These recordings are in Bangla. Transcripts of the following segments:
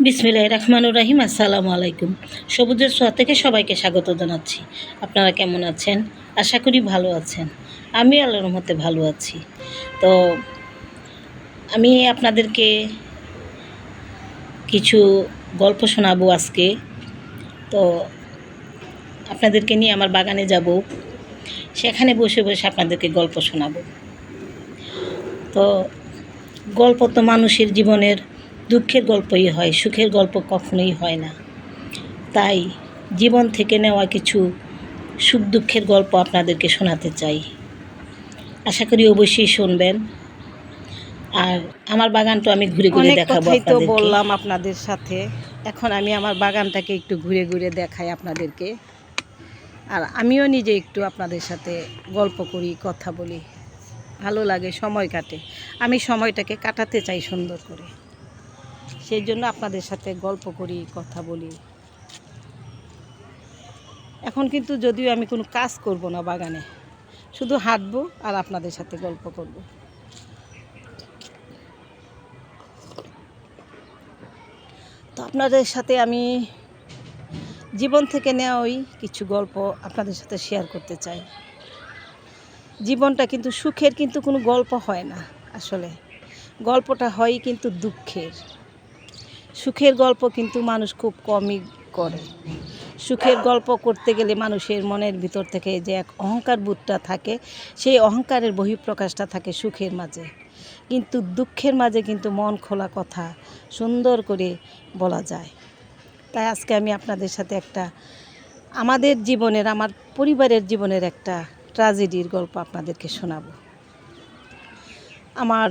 বিসমিল্লাহ রহমানুর রাহিম, আসসালামু আলাইকুম। সবুজের সোয়া থেকে সবাইকে স্বাগত জানাচ্ছি। আপনারা কেমন আছেন? আশা করি ভালো আছেন। আমি আল্লাহর রহমতে ভালো আছি। তো আমি আপনাদেরকে কিছু গল্প শোনাবো আজকে। তো আপনাদেরকে নিয়ে আমার বাগানে যাব। সেখানে বসে বসে আপনাদেরকে গল্প শোনাবো। তো গল্প তো মানুষের জীবনের দুঃখের গল্পই হয় সুখের গল্প কখনোই হয় না। তাই জীবন থেকে নেওয়া কিছু সুখ দুঃখের গল্প আপনাদেরকে শোনাতে চাই। আশা করি অবশ্যই শুনবেন। আর আমার বাগানটা আমি ঘুরে ঘুরে দেখাবো তো বললাম আপনাদের সাথে। এখন আমি আমার বাগানটাকে একটু ঘুরে ঘুরে দেখাই আপনাদেরকে। আর আমিও নিজে একটু আপনাদের সাথে গল্প করি কথা বলি। ভালো লাগে সময় কাটে। আমি সময়টাকে কাটাতে চাই সুন্দর করে। সেই জন্য আপনাদের সাথে গল্প করি, কথা বলি। এখন কিন্তু যদিও আমি কোনো কাজ করব না বাগানে, শুধু হাঁটবো আর আপনাদের সাথে গল্প করব। তো আপনাদের সাথে আমি জীবন থেকে নেওয়া ওই কিছু গল্প আপনাদের সাথে শেয়ার করতে চাই। জীবনটা কিন্তু সুখের কিন্তু কোনো গল্প হয় না আসলে। গল্পটা হয় কিন্তু দুঃখের। সুখের গল্প কিন্তু মানুষ খুব কমই করে। সুখের গল্প করতে গেলে মানুষের মনের ভিতর থেকে যে এক অহংকার বোধটা থাকে, সেই অহংকারের বহিঃপ্রকাশটা থাকে সুখের মাঝে। কিন্তু দুঃখের মাঝে কিন্তু মন খোলা কথা সুন্দর করে বলা যায়। তাই আজকে আমি আপনাদের সাথে একটা আমাদের জীবনের, আমার পরিবারের জীবনের একটা ট্র্যাজেডির গল্প আপনাদেরকে শোনাব। আমার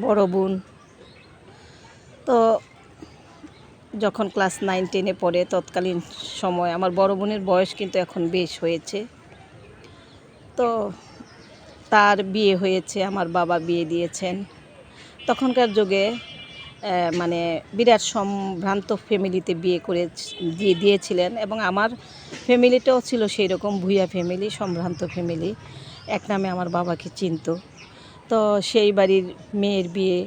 বড় বোন। তো যখন ক্লাস নাইন, টেনে পড়ে, তৎকালীন সময় আমার বড় বোনের বয়স কিন্তু এখন বেশ হয়েছে। তো তার বিয়ে হয়েছে, আমার বাবা বিয়ে দিয়েছেন। তখনকার যুগে মানে বিরাট সম্ভ্রান্ত ফ্যামিলিতে বিয়ে করে, দিয়ে দিয়েছিলেন এবং আমার ফ্যামিলিটাও ছিল সেই রকম ভূয়া ফ্যামিলি, সম্ভ্রান্ত ফ্যামিলি। এক নামে আমার বাবাকে চিনত। তো সেই বাড়ির মেয়ের বিয়ে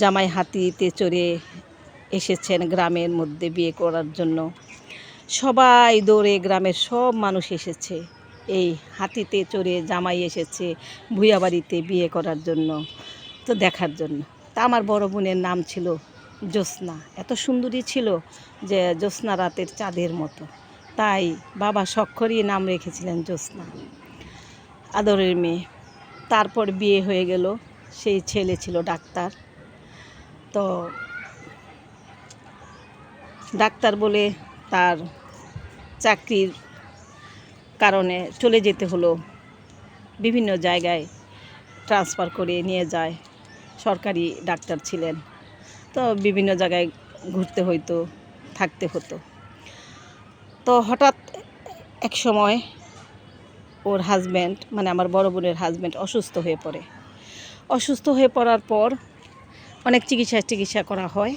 জামাই হাতিতে চড়ে এসেছেন গ্রামের মধ্যে বিয়ে করার জন্য। সবাই দৌড়ে গ্রামের সব মানুষ এসেছে। এই হাতিতে চড়ে জামাই এসেছে ভুয়া বাড়িতে বিয়ে করার জন্য, তো দেখার জন্য। তা আমার বড় বোনের নাম ছিল জ্যোৎস্না। এত সুন্দরী ছিল যে জ্যোৎস্না রাতের চাঁদের মতো। তাই বাবা সক্ষরই নাম রেখেছিলেন জ্যোৎস্না। আদরের মেয়ে। তারপর বিয়ে হয়ে গেল। সেই ছেলে ছিল ডাক্তার। তো ডাক্তার বলে তার চাকরির কারণে চলে যেতে হলো। বিভিন্ন জায়গায় ট্রান্সফার করে নিয়ে যায়। সরকারি ডাক্তার ছিলেন। তো বিভিন্ন জায়গায় ঘুরতে হইতো, থাকতে হতো। তো হঠাৎ এক সময় ওর হাজব্যান্ড মানে আমার বড় বোনের হাজব্যান্ড অসুস্থ হয়ে পড়ে। অসুস্থ হয়ে পড়ার পর অনেক চিকিৎসা চিকিৎসা করা হয়।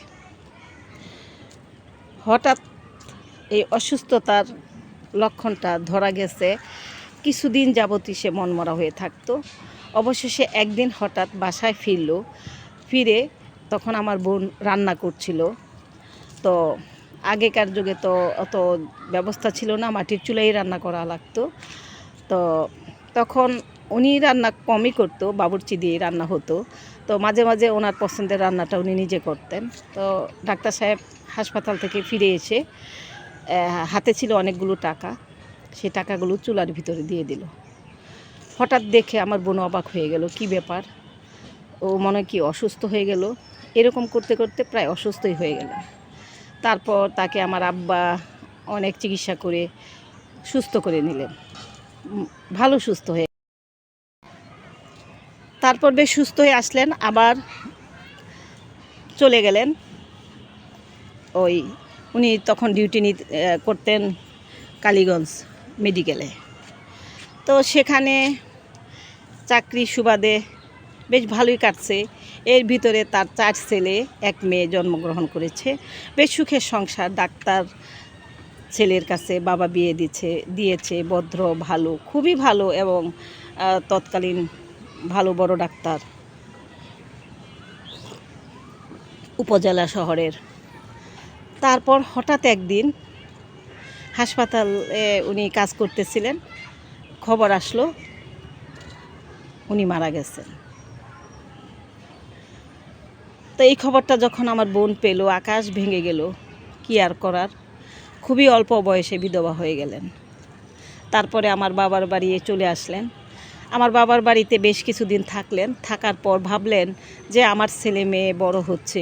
হঠাৎ এই অসুস্থতার লক্ষণটা ধরা গেছে। কিছুদিন যাবতই সে মনমরা হয়ে থাকতো। অবশেষে একদিন হঠাৎ বাসায় ফিরল। ফিরে তখন আমার বোন রান্না করছিল। তো আগেকার যুগে তো অত ব্যবস্থা ছিল না, মাটির চুলাই রান্না করা লাগতো। তো তখন উনি রান্না কমই করতো, বাবুর্চি দিয়ে রান্না হতো। তো মাঝে মাঝে ওনার পছন্দের রান্নাটা উনি নিজে করতেন। তো ডাক্তার সাহেব হাসপাতাল থেকে ফিরে এসে হাতে ছিল অনেকগুলো টাকা। সে টাকাগুলো চুলার ভিতরে দিয়ে দিল। হঠাৎ দেখে আমার বোন অবাক হয়ে গেল, কি ব্যাপার? ও মনে কি অসুস্থ হয়ে গেল। এরকম করতে করতে প্রায় অসুস্থই হয়ে গেল। তারপর তাকে আমার আব্বা অনেক চিকিৎসা করে সুস্থ করে নিলেন। ভালো সুস্থ হয়ে তারপর বেশ সুস্থ হয়ে আসলেন, আবার চলে গেলেন। ওই, উনি তখন ডিউটি করতেন কালীগঞ্জ মেডিকেলে তো সেখানে চাকরি সুবাদে বেশ ভালোই কাটছে। এর ভিতরে তার চার ছেলে, এক মেয়ে জন্মগ্রহণ করেছে। বেশ সুখের সংসার, ডাক্তার ছেলের কাছে বাবা বিয়ে দিচ্ছে দিয়েছে, ভদ্র, ভালো, খুবই ভালো এবং তৎকালীন ভালো বড় ডাক্তার। উপজেলা শহরের তারপর হঠাৎ একদিন হাসপাতালে উনি কাজ করতেছিলেন, খবর আসলো, উনি মারা গেছেন। তো এই খবরটা যখন আমার বোন পেল, আকাশ ভেঙে গেল, কি আর করার? খুবই অল্প বয়সে বিধবা হয়ে গেলেন। তারপরে আমার বাবার বাড়ি চলে আসলেন। আমার বাবার বাড়িতে বেশ কিছুদিন থাকলেন। থাকার পর ভাবলেন যে আমার ছেলে মেয়ে বড় হচ্ছে।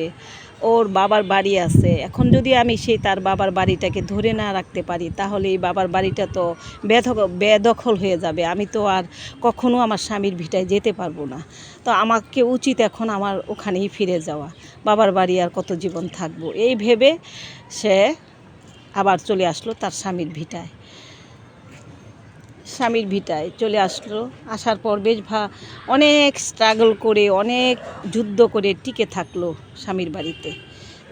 ওর বাবার বাড়ি আছে। এখন যদি আমি সেই তার বাবার বাড়িটাকে ধরে না রাখতে পারি, তাহলে এই বাবার বাড়িটা তো বেদখ বেদখল হয়ে যাবে। আমি তো আর কখনো আমার স্বামীর ভিটায় যেতে পারব না। তো আমাকে উচিত এখন আমার ওখানেই ফিরে যাওয়া। বাবার বাড়ি আর কত জীবন থাকব? এই ভেবে সে আবার চলে আসলো তার স্বামীর ভিটায়। স্বামীর ভিটায় চলে আসলো। আসার পর বেশ ভা, অনেক স্ট্রাগল করে, অনেক যুদ্ধ করে টিকে থাকল স্বামীর বাড়িতে।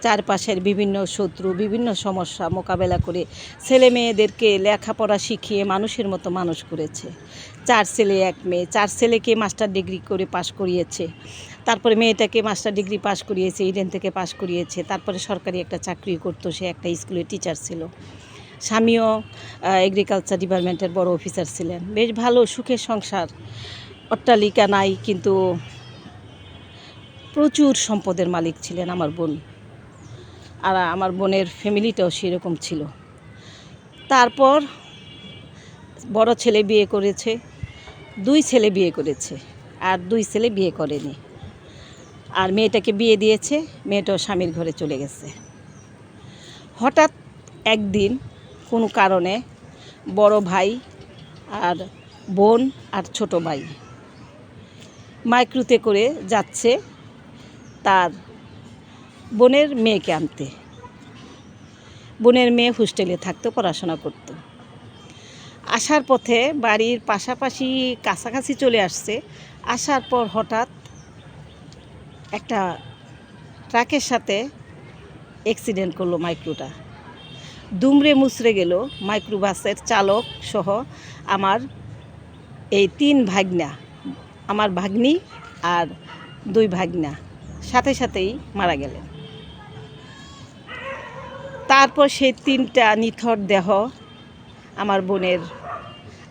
চারপাশের বিভিন্ন শত্রু, বিভিন্ন সমস্যা মোকাবেলা করে ছেলে মেয়েদেরকে লেখাপড়া শিখিয়ে মানুষের মতো মানুষ করেছে। চার ছেলে, এক মেয়ে। চার ছেলেকে মাস্টার ডিগ্রি করে পাশ করিয়েছে। তারপরে মেয়েটাকে মাস্টার ডিগ্রি পাশ করিয়েছে ইডেন থেকে পাশ করিয়েছে। তারপরে সরকারি একটা চাকরি করতো, সে একটা স্কুলের টিচার ছিল। স্বামীও এগ্রিকালচার ডিপার্টমেন্টের বড় অফিসার ছিলেন। বেশ ভালো সুখের সংসার, অট্টালিকা নাই, কিন্তু প্রচুর সম্পদের মালিক ছিলেন আমার বোন। আর আমার বোনের ফ্যামিলিটাও সেরকম ছিল। তারপর বড় ছেলে বিয়ে করেছে, দুই ছেলে বিয়ে করেছে, আর দুই ছেলে বিয়ে করেনি। আর মেয়েটাকে বিয়ে দিয়েছে, মেয়েটাও স্বামীর ঘরে চলে গেছে। হঠাৎ একদিন কোনো কারণে বড় ভাই আর বোন আর ছোট ভাই মাইক্রোতে করে যাচ্ছে তার বোনের মেয়েকে আনতে। বোনের মেয়ে হোস্টেলে থাকতো, পড়াশোনা করত। আসার পথে বাড়ির পাশাপাশি কাছাকাছি চলে আসছে। আসার পর হঠাৎ একটা ট্রাকের সাথে অ্যাক্সিডেন্ট করল মাইক্রোটা। দুমড়ে মুচড়ে গেল মাইক্রোবাসের চালক সহ আমার এই তিন ভাগনা, আমার ভাগ্নি আর দুই ভাগনা সাথে সাথেই মারা গেলেন। তারপর সেই তিনটা নিথর দেহ আমার বোনের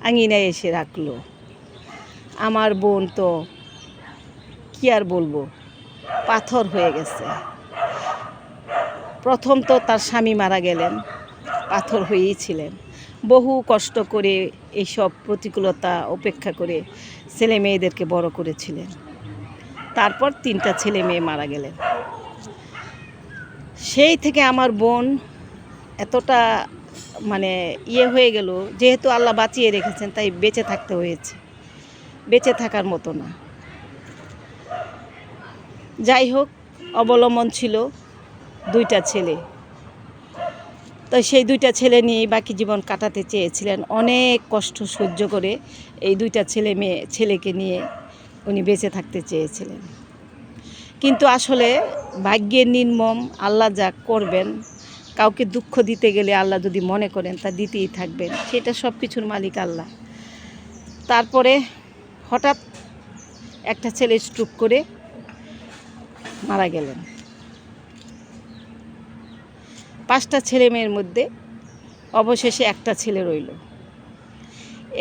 আঙিনায় এসে রাখল। আমার বোন তো কি আর বলব, পাথর হয়ে গেছে। প্রথম তো তার স্বামী মারা গেলেন পাথর হয়েই ছিলেন। বহু কষ্ট করে এইসব প্রতিকূলতা উপেক্ষা করে ছেলে মেয়েদেরকে বড় করেছিলেন। তারপর তিনটা ছেলে মেয়ে মারা গেলেন। সেই থেকে আমার বোন এতটা মানে ইয়ে হয়ে গেল, যেহেতু আল্লাহ বাঁচিয়ে রেখেছেন, তাই বেঁচে থাকতে হয়েছে। বেঁচে থাকার মতো না। যাই হোক, অবলম্বন ছিল দুইটা ছেলে। তো সেই দুইটা ছেলে নিয়েই বাকি জীবন কাটাতে চেয়েছিলেন। অনেক কষ্ট সহ্য করে এই দুইটা ছেলে মেয়ে, ছেলেকে নিয়ে উনি বেঁচে থাকতে চেয়েছিলেন। কিন্তু আসলে ভাগ্যের নির্মম আল্লাহ যা করবেন, কাউকে দুঃখ দিতে গেলে আল্লাহ যদি মনে করেন তা দিতেই থাকবেন, সেটা সব কিছুর মালিক আল্লাহ। তারপরে হঠাৎ একটা ছেলে স্ট্রোক করে মারা গেলেন। পাঁচটা ছেলে মেয়ের মধ্যে অবশেষে একটা ছেলে রইল।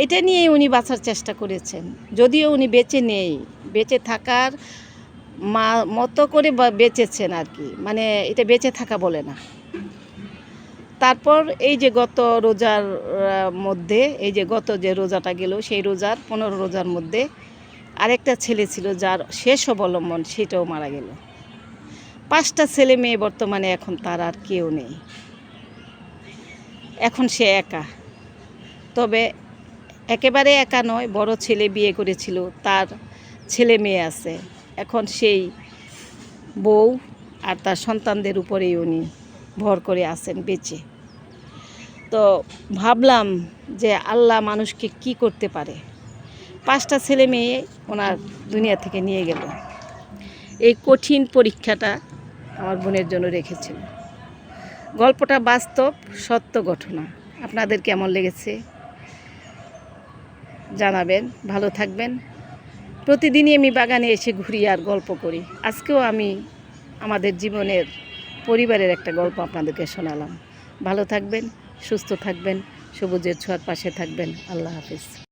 এটা নিয়ে উনি বাঁচার চেষ্টা করেছেন। যদিও উনি বেঁচে নেই, বেঁচে থাকার মা, মতো করে বেঁচেছেন আর কি। মানে এটা বেঁচে থাকা বলে না। তারপর এই যে গত রোজার মধ্যে, এই যে গত যে রোজাটা গেল, সেই রোজার, পনেরো রোজার মধ্যে আরেকটা ছেলে ছিল যার শেষ অবলম্বন, সেটাও মারা গেল। পাঁচটা ছেলে মেয়ে বর্তমানে এখন তার আর কেউ নেই। এখন সে একা। তবে একেবারে একা নয়, বড় ছেলে বিয়ে করেছিল, তার ছেলে মেয়ে আছে। এখন সেই বউ আর তার সন্তানদের উপরেই উনি ভর করে আছেন বেঁচে। তো ভাবলাম যে আল্লাহ মানুষকে কি করতে পারে? পাঁচটা ছেলে মেয়ে ওনার দুনিয়া থেকে নিয়ে গেল। এই কঠিন পরীক্ষাটা আমার বোনের জন্য রেখেছিল গল্পটা বাস্তব, সত্য ঘটনা। আপনাদের কেমন লেগেছে? জানাবেন। ভালো থাকবেন। প্রতিদিনই আমি বাগানে এসে ঘুরি আর গল্প করি। আজকেও আমি আমাদের জীবনের পরিবারের একটা গল্প আপনাদেরকে শোনালাম। ভালো থাকবেন, সুস্থ থাকবেন, সবুজের ছোঁয়ার পাশে থাকবেন। আল্লাহ হাফিজ।